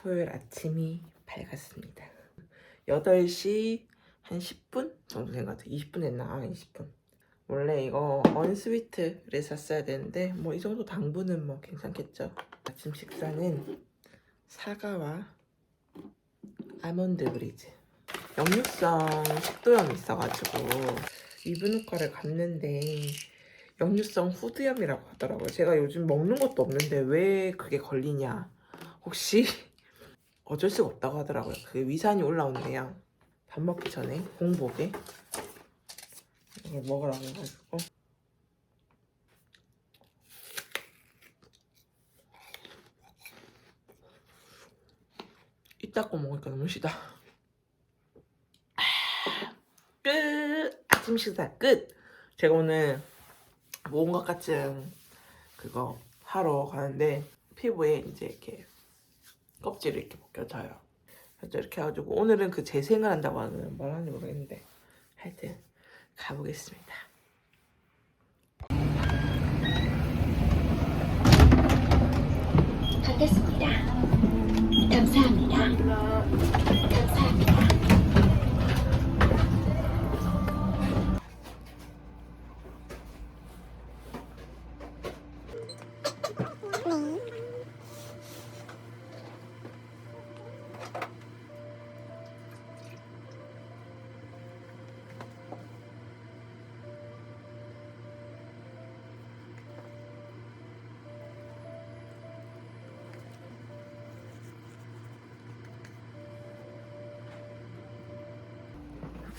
토요일 아침이 밝았습니다. 8시 한 10분 정도 된 것 같아요. 20분 됐나? 아, 20분. 원래 이거 언스위트를 샀어야 되는데 뭐 이 정도 당분은 뭐 괜찮겠죠. 아침 식사는 사과와 아몬드 브리즈. 역류성 식도염이 있어가지고 이브누과를 갔는데 역류성 후두염이라고 하더라고요. 제가 요즘 먹는 것도 없는데 왜 그게 걸리냐? 혹시 어쩔 수가 없다고 하더라고요. 그게 위산이 올라온대요. 밥 먹기 전에 공복에 이걸 먹으라고 해가지고 이따 거 먹으니까 너무 시다. 끝! 아침 식사 끝! 제가 오늘 모험각 같은 그거 하러 가는데 피부에 이제 이렇게 껍질을 이렇게 벗겨져요. 이렇게 해가지고 오늘은 그 재생을 한다고 하는 뭘 하는지 모르겠는데 하여튼 가보겠습니다.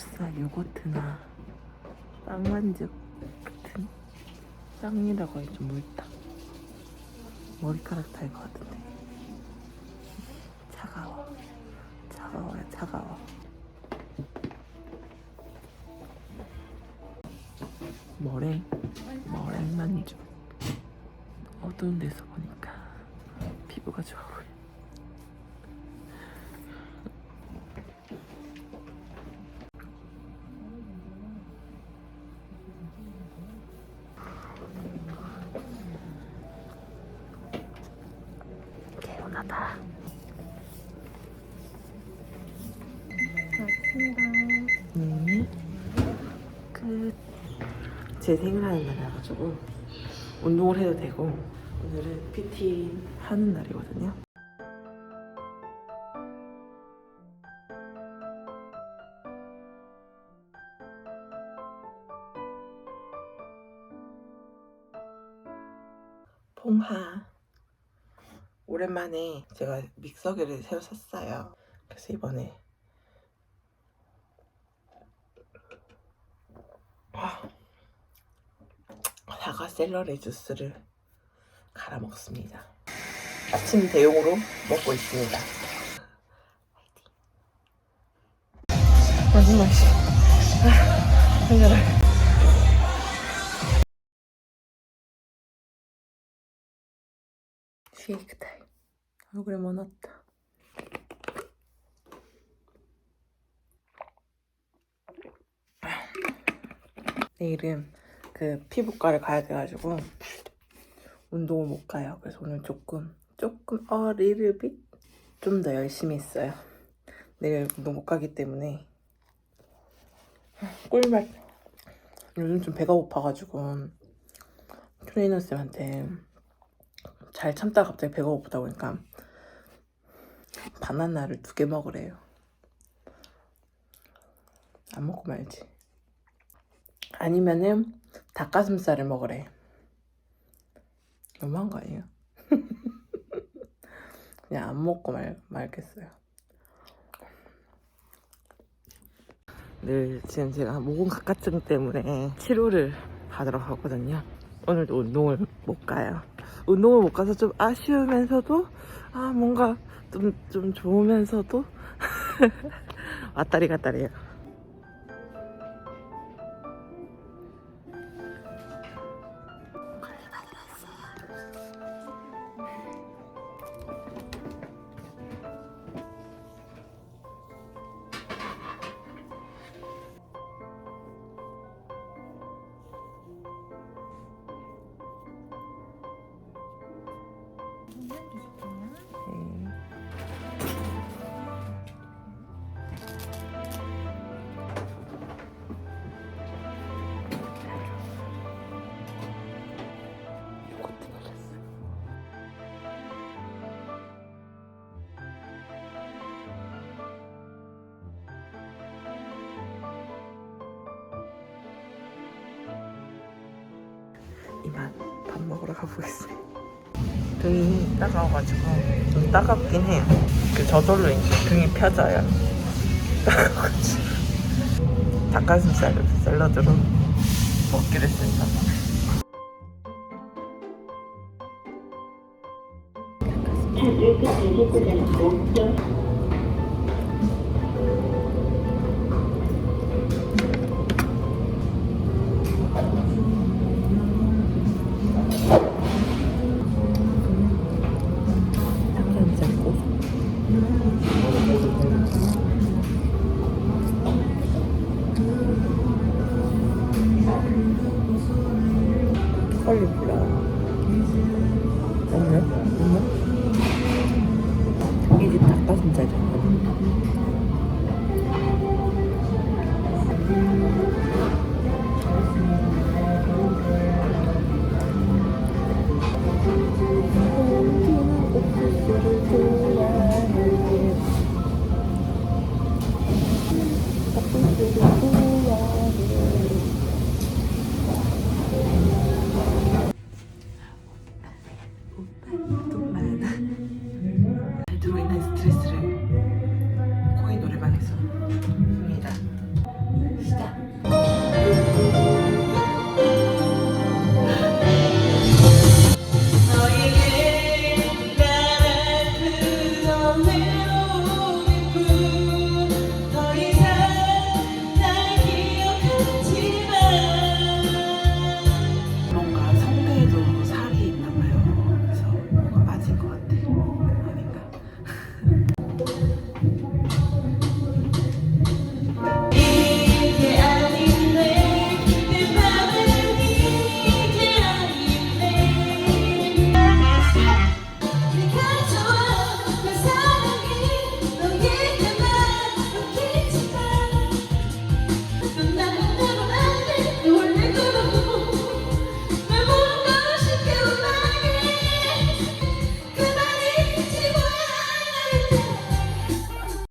흡사 요거트나 빵만죽 같은 빵이라고 하기 좀 멀다. 머리카락 달것 같은데. 차가워. 차가워요, 차가워. 머랭, 머랭 만죽. 어두운 데서 보니까 피부가 좋아 보여. 개운하다. 네. 끝. 제 생일하는 날이라가지고 운동을 해도 되고 오늘은 PT 하는 날이거든요. 봉하 오랜만에 제가 믹서기를 새로 샀어요. 그래서 이번에 아, 사과 샐러리 주스를 갈아 먹습니다. 아침 대용으로 먹고 있습니다. 무슨 맛이? 아, 힘들어. 쉐이크. 얼굴에 뭐 넣었다. 내일은 그 피부과를 가야 돼가지고 운동을 못 가요. 그래서 오늘 조금 조금 어 리를 빛좀 더 열심히 했어요. 내일 운동 못 가기 때문에 꿀맛. 요즘 좀 배가 고파가지고 트레이너 쌤한테 잘 참다 갑자기 배가 고프다 보니까 바나나를 두 개 먹으래요. 안 먹고 말지. 아니면은 닭가슴살을 먹으래. 너무한 거 아니에요? 그냥 안 먹고 말, 말겠어요. 늘 지금 제가 모공 각화증 때문에 치료를 받으러 가거든요. 오늘도 운동을 못 가요. 운동을 못 가서 좀 아쉬우면서도 아 뭔가 좀, 좀 좋으면서도 왔다리 갔다리요. 이만 밥 먹으러 가보겠습니다. 등이 따가워가지고 좀 따갑긴 해요. 그 저절로 이제 등이 펴져요. 닭가슴살 샐러드로 먹기로 했습니다. 닭가슴살이잖아.